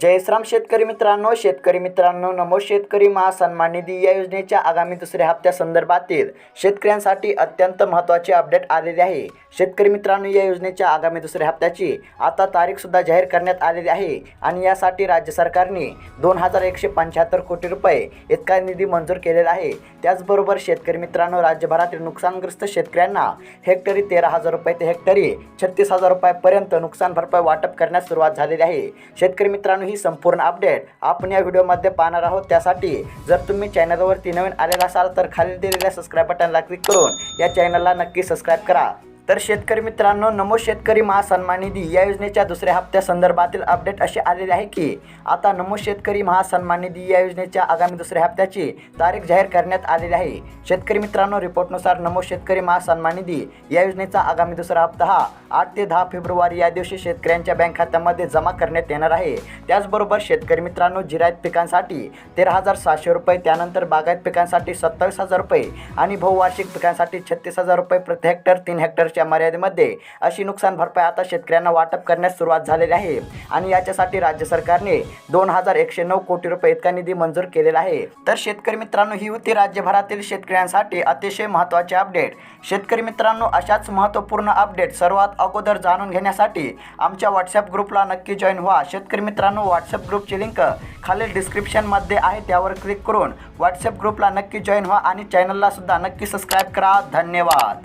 जय श्राम शेतकरी मित्रांनो शेतकरी मित्रांनो नमो शेतकरी महासन्मान निधी या योजनेच्या आगामी दुसऱ्या हप्त्यासंदर्भातील शेतकऱ्यांसाठी अत्यंत महत्त्वाचे अपडेट आलेले आहे. शेतकरी मित्रांनो या योजनेच्या आगामी दुसऱ्या हप्त्याची आता तारीखसुद्धा जाहीर करण्यात आलेली आहे आणि यासाठी राज्य सरकारने दोन हजार एकशे पंच्याहत्तर कोटी रुपये इतका निधी मंजूर केलेला आहे. त्याचबरोबर शेतकरी मित्रांनो राज्यभरातील नुकसानग्रस्त शेतकऱ्यांना हेक्टरी तेरा हजार रुपये ते हेक्टरी छत्तीस हजार रुपयापर्यंत नुकसान भरपाई वाटप करण्यास सुरुवात झालेली आहे. शेतकरी मित्रांनो ही संपूर्ण अपडेट आपण या व्हिडिओमध्ये पाहणार आहोत. त्यासाठी जर तुम्ही चॅनलवरती नवीन आलेला असाल तर खाली दिलेल्या सबस्क्राईब बटनला क्लिक करून या चॅनलला नक्की सबस्क्राईब करा. तर शेतकरी मित्रांनो नमो शेतकरी महासन्मान निधी या योजनेच्या दुसऱ्या हप्त्यासंदर्भातील अपडेट असे आलेले आहे की आता नमो शेतकरी महासन्मान निधी या योजनेच्या आगामी दुसऱ्या हप्त्याची तारीख जाहीर करण्यात आलेली आहे. शेतकरी मित्रांनो रिपोर्टनुसार नमो शेतकरी महासन्मान निधी या योजनेचा आगामी दुसरा हप्ता हा आठ ते दहा फेब्रुवारी या दिवशी शेतकऱ्यांच्या बँक खात्यामध्ये जमा करण्यात येणार आहे. त्याचबरोबर शेतकरी मित्रांनो जिरायत पिकांसाठी तेरा हजार सहाशे रुपये त्यानंतर बागायत पिकांसाठी सत्तावीस हजार रुपये आणि बहुवार्षिक पिकांसाठी छत्तीस हजार रुपये प्रति हेक्टर तीन हेक्टर दिवसाच्या मर्यादेमध्ये अशी नुकसान भरपाई आता शेतकऱ्यांना वाटप करण्यास सुरुवात झालेली आहे. आणि याच्यासाठी राज्य सरकारने दोन हजार एकशे नऊ कोटी रुपये इतका निधी मंजूर केलेला आहे. तर शेतकरी मित्रांनो ही होती राज्यभरातील शेतकऱ्यांसाठी अतिशय महत्त्वाचे अपडेट. शेतकरी मित्रांनो अशाच महत्त्वपूर्ण अपडेट सर्वात अगोदर जाणून घेण्यासाठी आमच्या व्हॉट्सअप ग्रुपला नक्की जॉईन व्हा. शेतकरी मित्रांनो व्हॉट्सअप ग्रुपची लिंक खालील डिस्क्रिप्शनमध्ये आहे. त्यावर क्लिक करून व्हॉट्सअप ग्रुपला नक्की जॉईन व्हा आणि चॅनलला सुद्धा नक्की सबस्क्राईब करा. धन्यवाद.